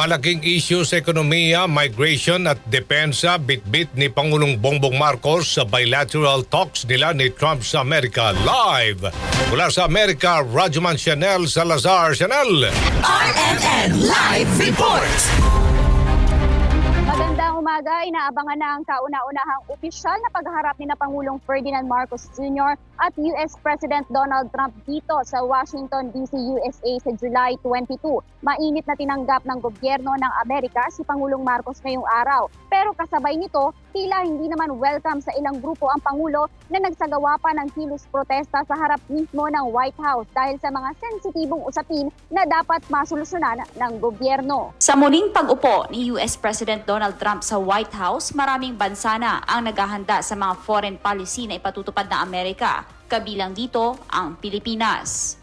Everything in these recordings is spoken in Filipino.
Malaking issue sa ekonomiya, migration at depensa bitbit ni Pangulong Bongbong Marcos sa bilateral talks nila ni Trump sa Amerika live. Mula sa Amerika, Rajuman Chanel Salazar Chanel. RNN Live Report! Umaga, inaabangan na ang kauna-unahang opisyal na pagharap ni na Pangulong Ferdinand Marcos Jr. at US President Donald Trump dito sa Washington DC, USA sa July 22. Mainit na tinanggap ng gobyerno ng Amerika si Pangulong Marcos ngayong araw. Pero kasabay nito, tila hindi naman welcome sa ilang grupo ang Pangulo na nagsagawa pa ng kilos protesta sa harap mismo ng White House dahil sa mga sensitibong usapin na dapat masolusyonan ng gobyerno. Sa muling pag-upo ni US President Donald Trump sa White House, maraming bansa na ang naghahanda sa mga foreign policy na ipatutupad ng Amerika. Kabilang dito ang Pilipinas.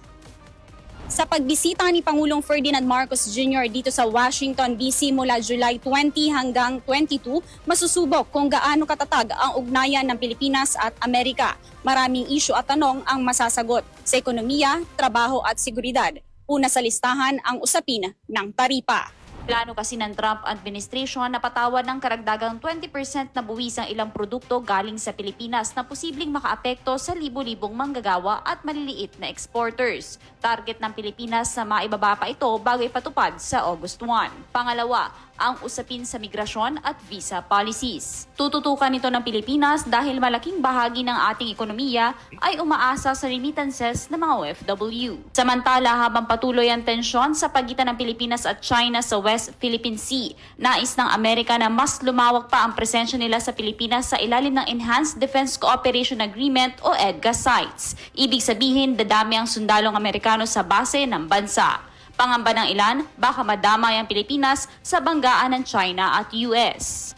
Sa pagbisita ni Pangulong Ferdinand Marcos Jr. dito sa Washington DC mula July 20 hanggang 22, masusubok kung gaano katatag ang ugnayan ng Pilipinas at Amerika. Maraming isyu at tanong ang masasagot sa ekonomiya, trabaho at seguridad. Una sa listahan ang usapin ng taripa. Plano kasi ng Trump administration na patawad ng karagdagang 20% na buwis ang ilang produkto galing sa Pilipinas na posibleng makaapekto sa libo-libong manggagawa at maliliit na exporters. Target ng Pilipinas na maibaba pa ito bago ipatupad sa August 1. Pangalawa, ang usapin sa migrasyon at visa policies. Tututukan ito ng Pilipinas dahil malaking bahagi ng ating ekonomiya ay umaasa sa remittances ng mga OFW. Samantala, habang patuloy ang tensyon sa pagitan ng Pilipinas at China sa West Philippine Sea, nais ng Amerika na mas lumawak pa ang presensya nila sa Pilipinas sa ilalim ng Enhanced Defense Cooperation Agreement o EDCA sites. Ibig sabihin, dadami ang sundalong Amerikano sa base ng bansa. Pangamba ng ilan, baka madamay ang Pilipinas sa banggaan ng China at US.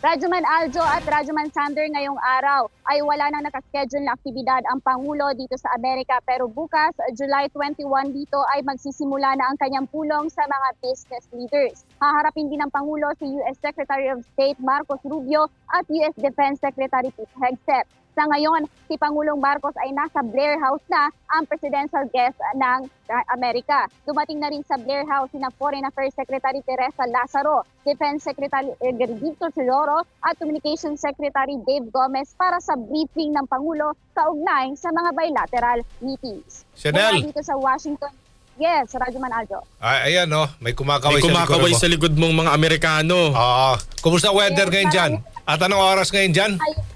Rajuman Aljo at Rajuman Sander ngayong araw ay wala nang nakaschedule na aktibidad ang Pangulo dito sa Amerika pero bukas, July 21 dito ay magsisimula na ang kanyang pulong sa mga business leaders. Haharapin din ng Pangulo si US Secretary of State Marcos Rubio at US Defense Secretary Pete Hegseth. Sa ngayon, si Pangulong Marcos ay nasa Blair House na ang presidential guest ng Amerika. Dumating na rin sa Blair House sina Foreign Affairs Secretary Teresa Lazaro, Defense Secretary Edgardo Chiloro at Communications Secretary Dave Gomez para sa briefing ng Pangulo kaugnay sa mga bilateral meetings. Chanel. Mula dito sa Washington, Yes, Radyo Manaldo. Ay, ayan oh, may kumakaway, May kumakaway sa sa likod likod mong mga Amerikano. mo. Oo. Kumusta weather Yes, ngayon dyan? At anong oras ngayon dyan? Ay,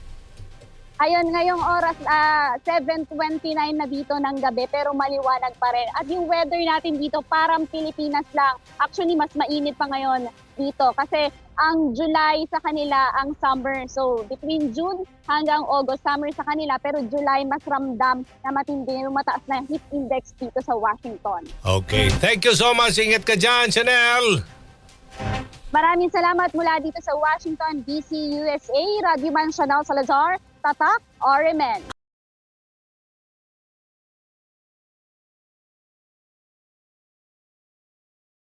Ayon, ngayong oras, ah, 7.29 na dito ng gabi, pero maliwanag pa rin. At yung weather natin dito, parang Pilipinas lang. Actually, mas mainit pa ngayon dito. Kasi ang July sa kanila, ang summer. So, between June hanggang August, summer sa kanila. Pero July, mas ramdam na matindi, yung mataas na heat index dito sa Washington. Okay. Thank you so much. Ingat ka dyan, Chanel. Maraming salamat mula dito sa Washington, D.C., USA. Radio Man Chanel Salazar, Tatak, RMN.